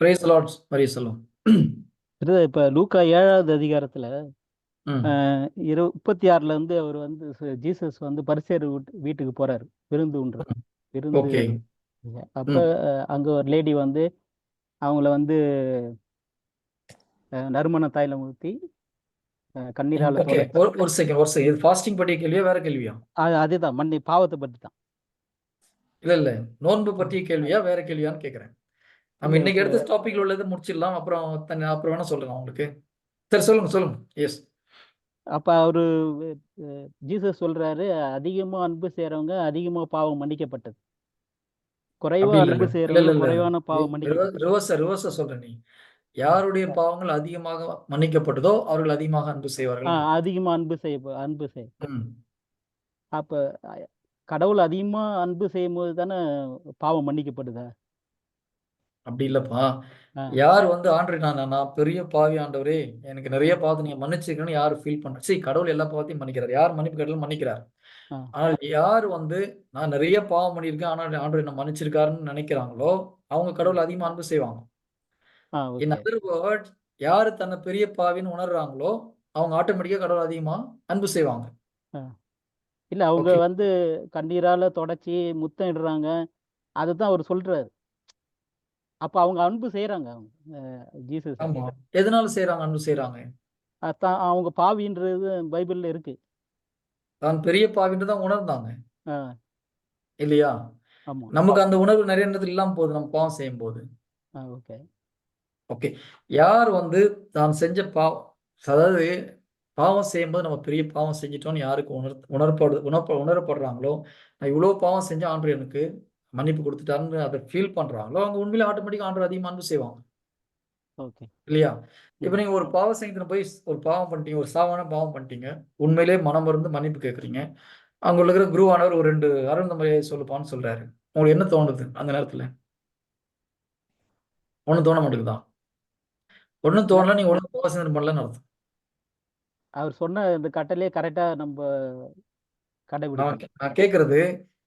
Praise the Lord, Maria Salom. Brother இப்ப லூக்கா ஏழாவது அதிகாரத்துல இரு முப்பத்தி ஆறுல இருந்து அவர் வந்து ஜீசஸ் வந்து பரிசேர் வீட்டுக்கு போறாரு. விருந்து உண்ற ம். விருந்து அப்ப அங்க ஒரு லேடி வந்து அவங்கள வந்து நறுமண தைலம் ஊத்தி கண்ணீரால ஒரு செகண்ட் ஒரு செகண்ட் இது ஃபாஸ்டிங் பற்றிய கேள்வியா? வேற கேள்வியா? அது அதுதான். மன்னி பாவத்தை பத்தி தான் இல்ல இல்ல. நோன்பு பற்றிய கேள்வியா வேற கேள்வியான்னு கேக்குறேன். நம்ம இன்னைக்கு எடுத்த டாபிக்ல உள்ளது முடிச்சிடலாம். அப்புறம் தனி- அப்புறம் வேணா சொல்றேன் உங்களுக்கு. சரி சொல்லுங்க சொல்லுங்க. எஸ் அப்ப அவரு ஜீசஸ் சொல்றாரு அதிகமா அன்பு செய்யறவங்க அதிகமா பாவம் மன்னிக்கப்பட்டது. குறைவா அன்பு செய்யறவங்க குறைவான பாவம் ரிவர்ஸ் சொல்றேன் நீ. யாருடைய பாவங்கள் அதிகமாக மன்னிக்கப்பட்டதோ அவர்கள் அதிகமாக அன்பு செய்வார்கள். அதிகமா அன்பு செய்ய அன்பு செய் ம். அப்ப கடவுள் அதிகமா அன்பு செய்யும் போது தானே பாவம் மன்னிக்கப்படுதா? அப்படி இல்லப்பா. யார் வந்து ஆண்டு நான் நான் பெரிய பாவி ஆண்டவரே எனக்கு நிறைய பாவத்தை நீங்க மன்னிச்சிருக்கணும்னு யார் ஃபீல் பண்ற சரி கடவுள் எல்லா பாவத்தையும் மன்னிக்கிறார். யார் மன்னிப்பு கேட்டாலும் மன்னிக்கிறார். ஆனால் யார் வந்து நான் நிறைய பாவம் பண்ணியிருக்கேன் ஆனால் ஆண்டவர் என்ன மன்னிச்சிருக்காருன்னு நினைக்கிறாங்களோ அவங்க. கடவுள் அதிகமாக அன்பு செய்வாங்க. ஆ இன் ஓகே. அதர் வேர்ட் யார் தன்னை பெரிய பாவின்னு உணர்றாங்களோ அவங்க ஆட்டோமேட்டிக்கா கடவுள் அதிகமா அன்பு செய்வாங்க. இல்ல அவங்க ஓகே. வந்து கண்ணீரால தொடச்சி முத்தம் இடுறாங்க. அதுதான் அவர் சொல்றாரு. அப்ப அவங்க அன்பு செய்யறாங்க ஜீசஸ். ஆமா. எதனால செய்றாங்க அன்பு செய்றாங்க? அதான் அவங்க பாவின்றது பைபிள்ல இருக்கு. தான் பெரிய பாவின்னு தான் உணர்ந்தாங்க. ஆ. இல்லையா? ஆமா. நமக்கு அந்த உணர்வு நிறைய நேரத்தில் இல்லாம போகுது நம்ம பாவம் செய்யும் போது ஓகே. ஓகே. யார் வந்து தான் செஞ்ச பாவம் அதாவது பாவம் செய்யும்போது நம்ம பெரிய பாவம் செஞ்சிட்டோம்னு யாருக்கு உணர் உணரப்படு உணர்ப்ப உணரப்படுறாங்களோ நான் இவ்வளோ பாவம் செஞ்ச ஆண்டு எனக்கு மன்னிப்பு கொடுத்துட்டாருன்னு அதை ஃபீல் பண்றாங்களோ அவங்க உண்மையிலே ஆட்டோமேட்டிக்காக ஆண்டு அதிகமாக அன்பு செய்வாங்க. ஓகே இல்லையா? இப்போ ம் நீங்க ஒரு பாவ செய்யத்துல போய் ஒரு பாவம் பண்ணிட்டீங்க ஒரு சாவான பாவம் பண்ணிட்டீங்க உண்மையிலே மனம் இருந்து மன்னிப்பு கேட்குறீங்க அங்க இருக்கிற குருவானவர் ஒரு ரெண்டு அருந்த முறையை சொல்லுப்பான்னு சொல்றாரு. உங்களுக்கு என்ன தோணுது அந்த நேரத்துல? ஒன்றும் தோண மாட்டேங்குதா? ஒன்றும் தோணல நீங்க ஒன்றும் பாவ சிந்தனை பண்ணலன்னு அர்த்தம். அவர் சொன்ன இந்த கட்டளையே கரெக்டா நம்ம கடைபிடிக்கணும். நான் கேட்கறது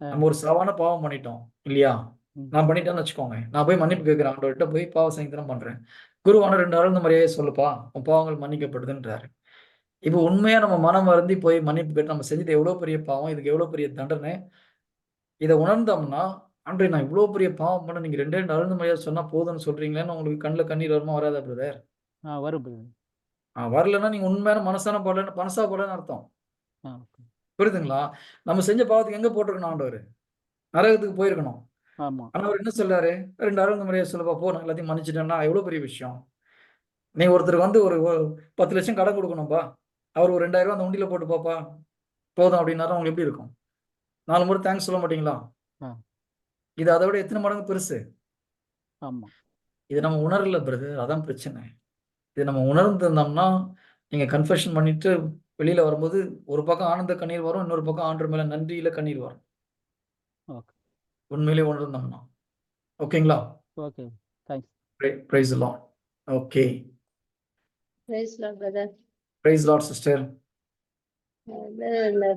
ஆ. நம்ம ஒரு சாவான பாவம் பண்ணிட்டோம் இல்லையா? நான் பண்ணிட்டேன்னு வச்சுக்கோங்க. நான் போய் மன்னிப்பு கேட்கிறேன் ஆண்டவர்கிட்ட போய் பாவ சங்கீதனம் பண்றேன். குருவான ரெண்டு அருந்த முறையை சொல்லுப்பா உன் பாவங்கள் மன்னிக்கப்படுதுன்றாரு. இப்போ உண்மையா நம்ம மனம் வருந்தி போய் மன்னிப்பு கேட்டு நம்ம செஞ்சது எவ்வளவு பெரிய பாவம் இதுக்கு எவ்வளவு பெரிய தண்டனை? இதை உணர்ந்தோம்னா அன்றே நான் இவ்வளவு பெரிய பாவம் பண்ண நீங்க ரெண்டே ரெண்டு அருந்த முறையா சொன்னா போதும்னு சொல்றீங்களேன்னு உங்களுக்கு கண்ணில் கண்ணீர் வருமா வராதா பிரதர் ஆ வரும் brother. வரலன்னா நீங்க உண்மையான மனசான படலன்னு மனசா படலன்னு அர்த்தம். புரியுதுங்களா? நம்ம செஞ்ச பாவத்துக்கு எங்க போட்டிருக்கணும் ஆண்டவர்? நரகத்துக்கு போயிருக்கணும். ஆமா. ஆனா அவர் என்ன சொல்றாரு? ரெண்டு அருந்த முறையை சொல்லுப்பா போ நான் எல்லாத்தையும் மன்னிச்சிட்டேன்னா எவ்வளவு பெரிய விஷயம்? நீ ஒருத்தருக்கு வந்து ஒரு பத்து லட்சம் கடன் கொடுக்கணும்பா. அவர் ஒரு ரெண்டாயிரம் அந்த உண்டியில போட்டு பாப்பா. போதும் அப்படின்னாலும் உங்களுக்கு எப்படி இருக்கும்? நாலு முறை தேங்க்ஸ் சொல்ல மாட்டீங்களா? இது அதை விட எத்தனை மடங்கு பெருசு? இது நம்ம உணரல பிரதர் அதான் பிரச்சனை. இது நம்ம உணர்ந்திருந்தோம்னா நீங்க கன்ஃபெஷன் பண்ணிட்டு வெளியில வரும்போது ஒரு பக்கம் ஆனந்த கண்ணீர் வரும் இன்னொரு பக்கம் ஆண்டு மேல நன்றியில கண்ணீர் வரும். ஓகே உண்மையிலே உணர்ந்தோம்னா. ஓகேங்களா? Okay thanks praise lord okay praise lord brother praise lord sister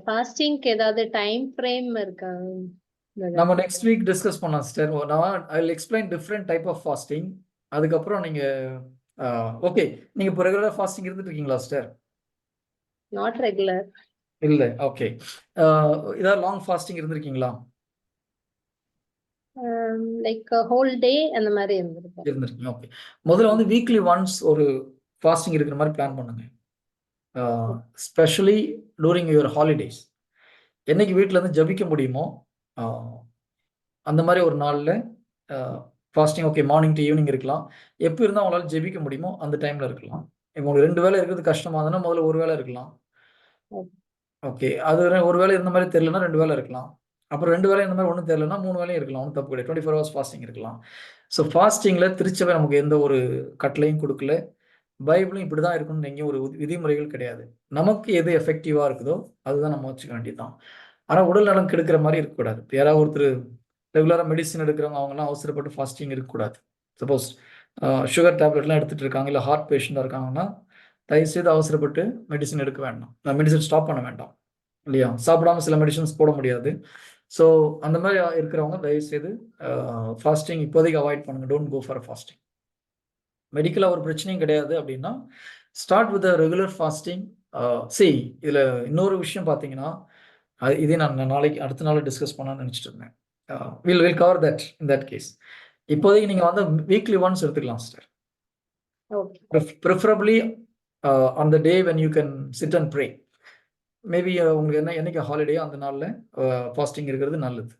ஃபாஸ்டிங்க்கு ஏதாவது டைம் ஃப்ரேம் இருக்கா நம்ம நெக்ஸ்ட் வீக் டிஸ்கஸ் பண்ணலாம் சிஸ்டர் நான் I will explain different type of fasting அதுக்கப்புறம் நீங்க ஓகே நீங்க இப்போ ரெகுலரா ஃபாஸ்டிங் இருந்துட்டு இருக்கீங்களா சிஸ்டர் நாட் ரெகுலர் இல்ல ஓகே ஏதாவது லாங் ஃபாஸ்டிங் இருந்திருக்கீங்களா? லைக் ஹோல் டே அந்த மாதிரி இருந்திருக்கும் இருந்திருக்கீங்க ஓகே முதல்ல வந்து வீக்லி ஒன்ஸ் ஒரு ஃபாஸ்டிங் இருக்கிற மாதிரி பிளான் பண்ணுங்க. ஸ்பெஷலி டூரிங் யுவர் ஹாலிடேஸ் என்னைக்கு வீட்டில் இருந்து ஜபிக்க முடியுமோ அந்த மாதிரி ஒரு நாளில் fasting okay morning to evening இருக்கலாம். எப்போ இருந்தால் அவங்களால ஜெபிக்க முடியுமோ அந்த டைமில் இருக்கலாம். உங்களுக்கு ரெண்டு வேளை இருக்கிறது கஷ்டமாக இருந்ததுன்னா முதல்ல ஒரு வேளை இருக்கலாம். ஓகே அது ஒரு வேளை இருந்த மாதிரி தெரியலன்னா ரெண்டு வேளை இருக்கலாம். அப்புறம் ரெண்டு வேலை இந்த மாதிரி ஒன்றும் தெரியலனா மூணு வேளையும் இருக்கலாம் ஒன்றும் தப்பு கிடையாது. டுவெண்ட்டி ஃபோர் ஹவர்ஸ் ஃபாஸ்டிங் இருக்கலாம் ஸோ ஃபாஸ்டிங்கில் திருச்சபை நமக்கு எந்த ஒரு கட்டளையும் கொடுக்கல. பைபிளும் இப்படி தான் இருக்கணும்னு எங்கேயும் ஒரு விதிமுறைகள் கிடையாது. நமக்கு எது எஃபெக்டிவாக இருக்குதோ அதுதான் நம்ம வச்சுக்க வேண்டியதுதான். ஆனால் உடல் நலம் கெடுக்கிற மாதிரி இருக்கக்கூடாது. யாராவது ஒருத்தர் ரெகுலராக மெடிசின் எடுக்கிறவங்க அவங்கலாம் அவசரப்பட்டு ஃபாஸ்டிங் இருக்கக்கூடாது. சப்போஸ் சுகர் டேப்லெட்லாம் எடுத்துட்டு இருக்காங்க இல்லை ஹார்ட் பேஷண்ட்டாக இருக்காங்கன்னா தயவுசெய்து அவசரப்பட்டு மெடிசன் எடுக்க வேண்டாம். மெடிசன் ஸ்டாப் பண்ண வேண்டாம். இல்லையா? சாப்பிடாம சில மெடிசன்ஸ் போட முடியாது. ஸோ அந்த மாதிரி இருக்கிறவங்க தயவுசெய்து ஃபாஸ்டிங் இப்போதைக்கு அவாய்ட் பண்ணுங்க. டோன்ட் கோ ஃபார் ஃபாஸ்டிங் மெடிக்கலாக ஒரு பிரச்சனையும் கிடையாது அப்படின்னா ஸ்டார்ட் வித் ரெகுலர் ஃபாஸ்டிங் சி இதில் இன்னொரு விஷயம் பார்த்தீங்கன்னா அது இதே நான் நாளைக்கு அடுத்த நாள் டிஸ்கஸ் பண்ணான்னு நினச்சிட்டு இருந்தேன். Will will cover that in that case இப்போதைக்கு நீங்கள் வந்து வீக்லி ஒன்ஸ் எடுத்துக்கலாம் sister preferably on the day when you can sit and pray maybe உங்களுக்கு என்ன என்னைக்கு ஹாலிடே அந்த நாளில் ஃபாஸ்டிங் இருக்கிறது நல்லது.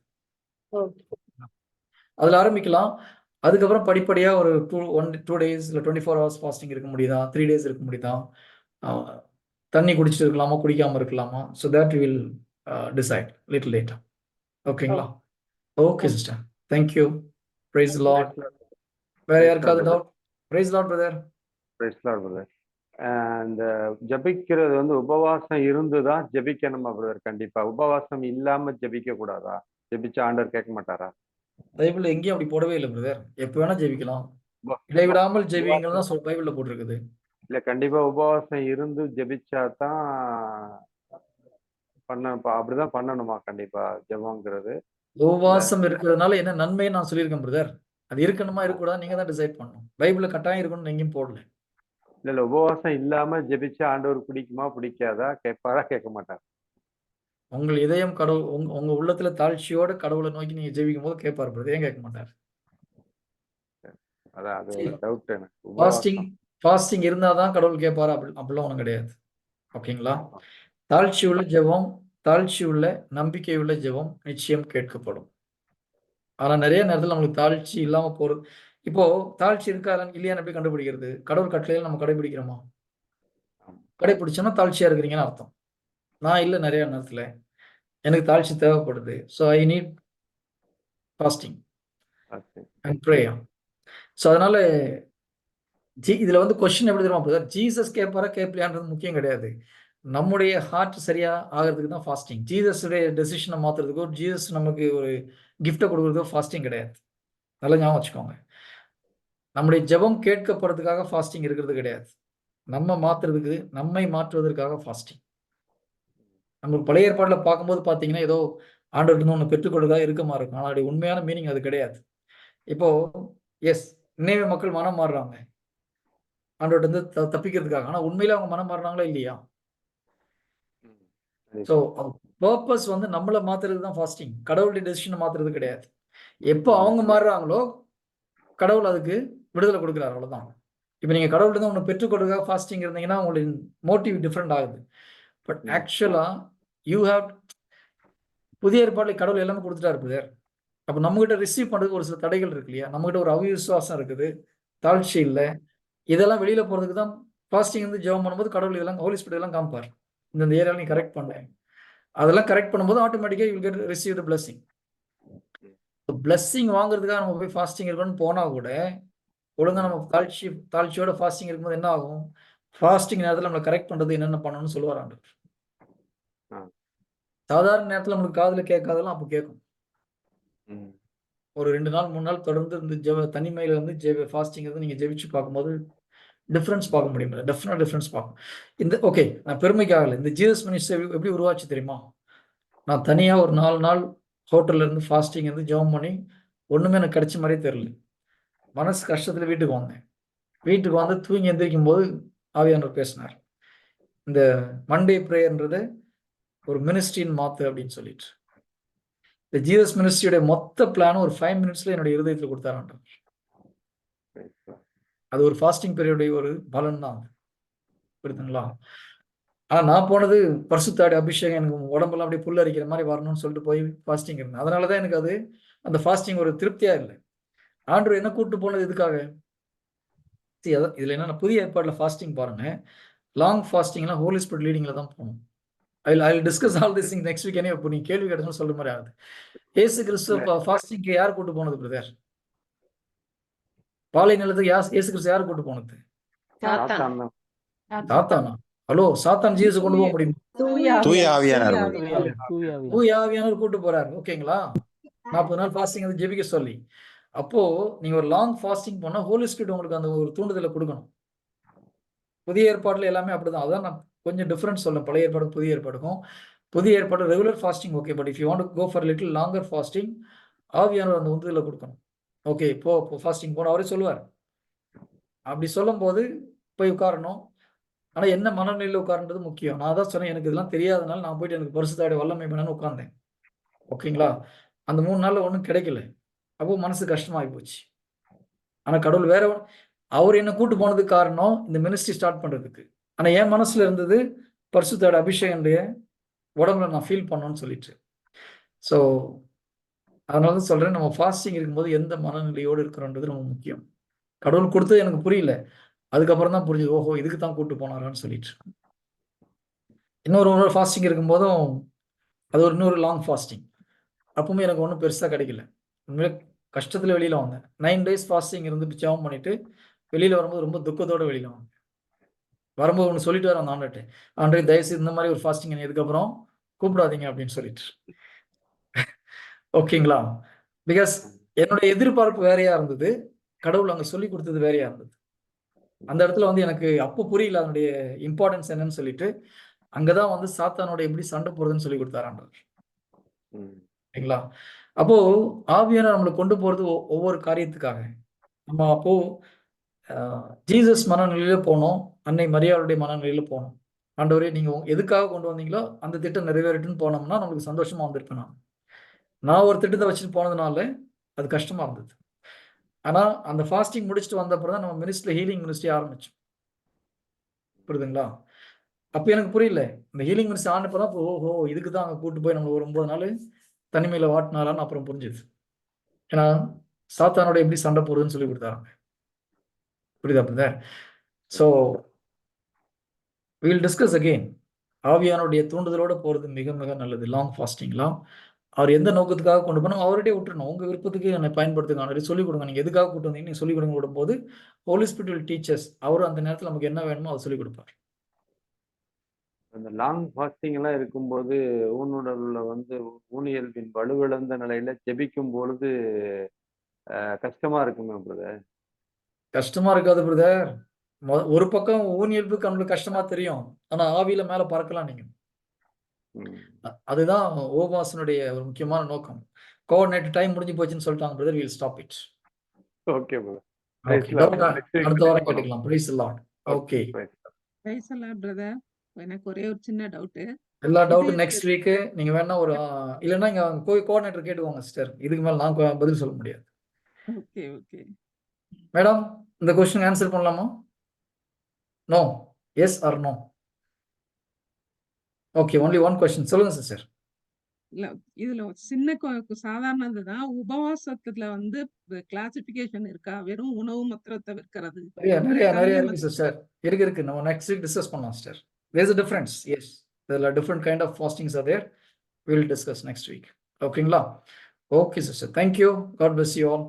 அதில் ஆரம்பிக்கலாம். அதுக்கப்புறம் படிப்படியாக ஒரு டூ ஒன் டூ டேஸ் இல்லை டுவெண்ட்டி ஃபோர் ஹவர்ஸ் ஃபாஸ்டிங் இருக்க முடியுதா? த்ரீ டேஸ் இருக்க முடியுதா? தண்ணி குடிச்சிட்டு இருக்கலாமா? குடிக்காம இருக்கலாமா? So that will decide little லேட்டா ஓகேங்களா okay sister thank you praise lord வேற யாருக்காவது doubt praise lord brother praise lord brother அந்த ஜபிக்கிறது வந்து உபவாசம் இருந்து தான் ஜபிக்கணுமா பிரதர் கண்டிப்பா. உபவாசம் இல்லாம ஜபிக்க கூடாதா? ஜபிச்ச ஆண்டவர் கேட்க மாட்டாரா? பைபிள் எங்கேயும் அப்படி போடவே இல்லை பிரதர் எப்போ வேணா ஜெபிக்கலாம். இடைவிடாமல் ஜெபிங்கள் தான் பைபிளில் போட்டிருக்குது. இல்ல கண்டிப்பா உபவாசம் இருந்து ஜபிச்சா தான் பண்ண அப்படிதான் பண்ணணுமா? கண்டிப்பா ஜெபங்கிறது உபவாசம் இருக்கிறதுனால என்ன நன்மைன்னு நான் சொல்லியிருக்கேன் பிரதர் அது இருக்கணுமா இருக்கக்கூடாது நீங்க தான் டிசைட் பண்ணணும். பைபிள்ல கட்டாயம் இருக்கணும்னு எங்கேயும் போடல. இல்ல இல்ல உபவாசம் இல்லாம ஜெபிச்சா ஆண்டவர் பிடிக்குமா பிடிக்காதா? கேட்பாரா கேட்க மாட்டாரா? உங்கள் இதயம் கடவுள் உங்க உங்க உள்ளத்துல தாழ்ச்சியோட கடவுளை நோக்கி நீங்க ஜெபிக்கும் போது கேட்பாரு பிரதர் ஏன் கேட்க மாட்டார்? அதான் அது டவுட் எனக்கு. ஃபாஸ்டிங் உபவாசம். ஃபாஸ்டிங் இருந்தாதான் கடவுள் கேட்பாரா? அப்படி அப்படிலாம் ஒன்றும் கிடையாது. ஓகேங்களா? தாழ்ச்சி உள்ள ஜெபம் தாழ்ச்சி உள்ள நம்பிக்கை உள்ள ஜெபம் நிச்சயம் கேட்கப்படும். ஆனா நிறைய நேரத்துல நம்மளுக்கு தாழ்ச்சி இல்லாம போறது இப்போ தாழ்ச்சி இருக்கா இல்லையான்னு எப்படி கண்டுபிடிக்கிறது? கடவுள் கட்டளையில நம்ம கடைபிடிக்கிறோமா. கடைபிடிச்சோம்னா தாழ்ச்சியா இருக்கிறீங்கன்னு அர்த்தம். நான் இல்லை நிறைய நேரத்துல. எனக்கு தாழ்ச்சி தேவைப்படுது. So I need fasting. And prayer so அதனால ஜி இதில் வந்து கொஸ்டின் எப்படி தெரியுமா? ஜீசஸ் கேட்பாரா கேட்கலையான்றது முக்கியம் கிடையாது. நம்முடைய ஹார்ட் சரியா ஆகிறதுக்கு தான் ஃபாஸ்டிங் ஜீசஸுடைய டெசிஷனை மாற்றுறதுக்கோ ஜீசஸ் நமக்கு ஒரு கிஃப்ட்டை கொடுக்குறதோ ஃபாஸ்டிங் கிடையாது. நல்லா ஞாபகம் வச்சுக்கோங்க. நம்முடைய ஜெபம் கேட்கப்படுறதுக்காக ஃபாஸ்டிங் இருக்கிறது கிடையாது. நம்ம மாற்றுறதுக்கு நம்மை மாற்றுவதற்காக ஃபாஸ்டிங் நம்மளுக்கு பழைய ஏற்பாட்டில் பார்க்கும்போது பார்த்தீங்கன்னா ஏதோ ஆண்டவர்கிட்ட ஒன்று பெற்றுக்கொள்றதா இருக்கமா இருக்கும். ஆனால் அதோடைய உண்மையான மீனிங் அது கிடையாது. இப்போ எஸ் நினைவு மக்கள் மனம் மாறுறாங்க. ஆண்டவர்கிட்ட வந்து த- தப்பிக்கிறதுக்காக. ஆனால் உண்மையில அவங்க மனம் மாறுறாங்களா இல்லையா? ஸோ பர்பஸ் வந்து நம்மளை மாத்துறது தான் ஃபாஸ்டிங் கடவுளுடைய டெசிஷனை மாத்துறது கிடையாது. எப்போ அவங்க மாறுறாங்களோ கடவுள் அதுக்கு விடுதலை கொடுக்குறாரு அவ்வளவுதான். இப்போ நீங்க கடவுள்கிட்ட இருந்து ஒன்று பெற்றுக்கொள்றதுக்காக ஃபாஸ்டிங் இருந்தீங்கன்னா உங்களுடைய மோட்டிவ் டிஃப்ரெண்ட் ஆகுது. பட் ம். ஆக்சுவலா யூ ஹேவ் புதிய ஏற்பாட்டில் கடவுள் எல்லாமே கொடுத்துட்டாரு பிரதர் அப்போ நம்மகிட்ட ரிசீவ் பண்றதுக்கு ஒரு சில தடைகள் இருக்கு இல்லையா? நம்மகிட்ட ஒரு அவிசுவாசம் இருக்குது தாழ்ச்சி இல்லை. இதெல்லாம் வெளியில போறதுக்கு தான் ஃபாஸ்டிங் வந்து ஜெபம் பண்ணும்போது கடவுள் இதெல்லாம் ஹோலி ஸ்பிரிட் எல்லாம் காமிப்பார். இந்த ஏரியாவில் நீ கரெக்ட் பண்ண. அதெல்லாம் கரெக்ட் பண்ணும்போது ஆட்டோமேட்டிக்காக you get receive the blessing blessing வாங்குறதுக்காக நம்ம போய் ஃபாஸ்டிங் இருக்கணும்னு போனா கூட ஒழுங்கா நம்ம தாழ்ச்சி தாழ்ச்சியோட ஃபாஸ்டிங் இருக்கும்போது என்ன ஆகும்? ஃபாஸ்டிங் நேரத்தில் நம்மளை கரெக்ட் பண்றது என்னென்ன பண்ணணும்னு சொல்லுவார் ஆண்டவர். சாதாரண நேரத்தில் நம்மளுக்கு காதுல கேட்காதெல்லாம் அப்போ கேட்கும். ஒரு ரெண்டு நாள் மூணு நாள் தொடர்ந்து இந்த ஜெப தனிமையில வந்து ஜெப ஃபாஸ்டிங் வந்து நீங்க ஜெபிச்சு பார்க்கும்போது டிஃப்ரென்ஸ் பார்க்க முடியும். டெஃபினட் டிஃப்ரென்ஸ் பார்க்கும். இந்த ஓகே நான் பெருமைக்காகல இந்த ஜீசஸ் மினிஸ்டர் எப்படி உருவாச்சு தெரியுமா? நான் தனியாக ஒரு நாலு நாள் ஹோட்டல்ல இருந்து ஃபாஸ்டிங் இருந்து ஜெபம் பண்ணி ஒன்றுமே எனக்கு கிடைச்ச மாதிரியே தெரில மனசு கஷ்டத்தில் வீட்டுக்கு வந்தேன். வீட்டுக்கு வந்து தூங்கி எந்திரிக்கும் போது ஆவியானவர் பேசினார். இந்த மண்டே ப்ரேயர்ன்றது ஒரு மினிஸ்ட்ரின்னு மாத்து அப்படின்னு சொல்லிட்டு. இந்த ஜீசஸ் மினிஸ்ட்ரியோட மொத்த பிளானும் ஒரு ஃபைவ் மினிட்ஸ்ல என்னுடைய இருதயத்தில் கொடுத்தாரான்றார் அது ஒரு ஃபாஸ்டிங் பீரியடுடைய ஒரு பலன் தான். புரியுதுங்களா? ஆனா நான் போனது பரிசுத்தாடி அபிஷேகம் எனக்கு உடம்பெல்லாம் அப்படியே புல் அரிக்கிற மாதிரி வரணும்னு சொல்லிட்டு போய் ஃபாஸ்டிங் இருந்தேன். அதனால தான் எனக்கு அது அந்த ஃபாஸ்டிங் ஒரு திருப்தியா இல்லை. ஆண்டவர் என்ன கூட்டு போனது அதான் இதுல என்ன புதிய ஏற்பாடுல ஃபாஸ்டிங் பாருங்க. லாங் ஃபாஸ்டிங்லாம் ஹோலி ஸ்பிரிட் லீடிங்ல தான் போகணும். I I discuss all this next week என்ன இப்போ நீ கேள்வி கேட்டதுன்னு சொல்ற மாதிரி ஆகுது. ஏசு கிறிஸ்து ஃபாஸ்டிங்க்கு யார் கூட்டு போனது பிரதர் பாலை நிலத்துக்கு யாஸ் ஏசு கிறிஸ்து யார் கூட்டு போனது? சாத்தான். தான். சாத்தானா. ஹலோ சாத்தான் ஜீசஸ் கொண்டு போக முடியும்? தூய ஆவியானவர். கூட்டு போறாரு. ஓகேங்களா? நாற்பது நாள் ஃபாஸ்டிங் வந்து ஜெபிக்க சொல்லி. அப்போ நீங்க ஒரு லாங் ஃபாஸ்டிங் போனா ஹோலி ஸ்பிரிட் உங்களுக்கு அந்த ஒரு தூண்டுதலை கொடுக்கணும். புதிய ஏற்பாடுல எல்லாமே அப்படிதான். அதான் நான் கொஞ்சம் டிஃபரன்ஸ் சொல்ல பழைய ஏற்பாடு புதிய ஏற்பாடுக்கும். புதிய ஏற்பாடு regular fasting okay but if you want go for little longer fasting ஆவியானவர் அந்த உந்துதலை கொடுக்கணும். ஓகே போ ஃபாஸ்டிங் போன அவரே சொல்லுவார். அப்படி சொல்லும்போது போய் உட்காரணும். ஆனால் என்ன மனநிலையில் உட்காருன்றது முக்கியம்? நான் தான் சொன்னேன் எனக்கு இதெல்லாம் தெரியாதனால நான் போயிட்டு எனக்கு பரிசுத்தாடைய வல்லமை பண்ணு உட்காந்தேன் ஓகேங்களா அந்த மூணு நாளில் ஒன்றும் கிடைக்கல. அப்போ மனசு கஷ்டமாகி போச்சு. ஆனால் கடவுள் வேற அவர் என்னை கூட்டு போனதுக்கு காரணம் இந்த மினிஸ்ட்ரி ஸ்டார்ட் பண்ணுறதுக்கு ஆனால் என் மனசில் இருந்தது பரிசுத்தோட அபிஷேகனுடைய உடம்புல நான் ஃபீல் பண்ணோன்னு சொல்லிட்டு. ஸோ அதனால தான் சொல்கிறேன் நம்ம ஃபாஸ்டிங் இருக்கும்போது எந்த மனநிலையோடு இருக்கிறோன்றது ரொம்ப முக்கியம். கடவுள் கொடுத்தது எனக்கு புரியல. அதுக்கப்புறம் தான் புரிஞ்சது ஓஹோ இதுக்கு தான் கூட்டு போனாரான்னு சொல்லிட்டு. இன்னொரு ஒரு ஃபாஸ்டிங் இருக்கும்போதும் அது ஒரு இன்னொரு லாங் ஃபாஸ்டிங் அப்பவுமே எனக்கு ஒன்றும் பெருசாக கிடைக்கல. உண்மையிலே கஷ்டத்தில் வெளியில் வந்தேன். நைன் டேஸ் ஃபாஸ்டிங் இருந்து ஜெபம் பண்ணிட்டு வெளியில் வரும்போது ரொம்ப துக்கத்தோட வெளியில் வந்தேன். வரும்போது ஒன்று சொல்லிட்டு வரேன் அந்த ஆண்டுட்டு ஆண்டே தயவுசெய்து இந்த மாதிரி ஒரு ஃபாஸ்டிங் இதுக்கப்புறம் கூப்பிடாதீங்க அப்படின்னு சொல்லிட்டு. ஓகேங்களா? பிகாஸ் என்னுடைய எதிர்பார்ப்பு வேறையா இருந்தது. கடவுள் அங்கே சொல்லி கொடுத்தது வேறையா இருந்தது. அந்த இடத்துல வந்து எனக்கு அப்போ புரியல அதனுடைய இம்பார்ட்டன்ஸ் என்னன்னு சொல்லிட்டு. அங்கதான் வந்து சாத்தானோட எப்படி சண்டை போறதுன்னு சொல்லி கொடுத்தாராண்டவர் ம். சரிங்களா அப்போ ஆவியான நம்மளை கொண்டு போறது ஒவ்வொரு காரியத்துக்காக. நம்ம அப்போ ஜீசஸ் மனநிலையில போனோம். அன்னை மரியாளுடைய மனநிலையில போனோம். ஆண்டவரே நீங்க எதுக்காக கொண்டு வந்தீங்களோ அந்த திட்டம் நிறைவேறட்டுன்னு போனோம்னா நம்மளுக்கு சந்தோஷமா வந்திருப்பேன் நான் நான் ஒரு திட்டத்தை வச்சுட்டு போனதுனால அது கஷ்டமாக இருந்தது. ஆனால் அந்த ஃபாஸ்டிங் முடிச்சுட்டு வந்தப்புறம் தான் நம்ம மினிஸ்ட்ரி ஹீலிங் மினிஸ்ட்ரி ஆரம்பிச்சோம். புரியுதுங்களா? அப்போ எனக்கு புரியல. இந்த ஹீலிங் மினிஸ்ட்ரி ஆனப்போ தான் ஓஹோ இதுக்கு தான் அங்கே கூட்டு போய் நம்மளை ஒரு ஒன்பது நாள் தனிமையில் வாட்டினாரான்னு அப்புறம் புரிஞ்சுது. ஏன்னா சாத்தானோட எப்படி சண்டை போடுறதுன்னு சொல்லி கொடுத்தாங்க. புரியுதா brother so will discuss again ஆவியானுடைய தூண்டுதலோட போகிறது மிக மிக நல்லது. லாங் ஃபாஸ்டிங்லாம் அவர் எந்த நோக்கத்துக்காக கொண்டு போனோம் அவர்கிட்டயே விட்டுறணும். உங்க விருப்பத்துக்கு என்னை பயன்படுத்துங்க. ஆல்ரெடி சொல்லிக் கொடுங்க. நீங்க எதுக்காக கூட்டு வந்தீங்க நீங்க சொல்லிக் கொடுங்க. விடும்போது ஹோலி ஸ்பிரிச்சுவல் டீச்சர்ஸ் அவர் அந்த நேரத்தில் நமக்கு என்ன வேணுமோ அதை சொல்லிக் கொடுப்பார். அந்த லாங் ஃபாஸ்டிங் எல்லாம் இருக்கும்போது ஊனுடல்ல வந்து ஊனியல்பின் வலுவிழந்த நிலையில ஜெபிக்கும் பொழுது கஷ்டமா இருக்குமே பிரதர் கஷ்டமா இருக்காது பிரதர் ஒரு பக்கம் ஊனியல்புக்கு நம்மளுக்கு கஷ்டமா தெரியும். ஆனா ஆவியில மேல பறக்கலாம் நீங்க. அதுதான் ஓபாசனுடைய ஒரு முக்கியமான நோக்கம். கோஆர்டினேட் டைம் முடிஞ்சு போச்சுன்னு சொல்லிட்டாங்க brother will stop it okay brother அடுத்த வாரம் கேட்டுக்கலாம். ப்ளீஸ் எல்லாம் ஓகே பேசலாம் பிரதர் எனக்கு ஒரே ஒரு சின்ன டவுட்டு எல்லா டவுட்டும் நெக்ஸ்ட் வீக்கு நீங்க வேணா ஒரு இல்லைன்னா இங்க போய் கோஆர்டினேட்டர் கேட்டுவாங்க சிஸ்டர் இதுக்கு மேல நான் பதில் சொல்ல முடியாது. ஓகே ஓகே மேடம் இந்த கொஸ்டின் ஆன்சர் பண்ணலாமா? No yes or no okay only one question சொல்லுங்க சிஸ்டர் இல்ல இதுல சின்ன கொ- சாதாரணது தான் உபவாசத்துல வந்து கிளாசிபிகேஷன் இருக்கா? வெறும் உணவு மாத்திரம் தவிர்க்கிறது. நிறைய நிறைய இருக்கு சிஸ்டர் இருக்கு இருக்கு. நம்ம நெக்ஸ்ட் வீக் டிஸ்கஸ் பண்ணலாம் sister there's a difference yes இதில் different kind of fastings are there will discuss next week ஓகேங்களா okay sister thank you God bless you all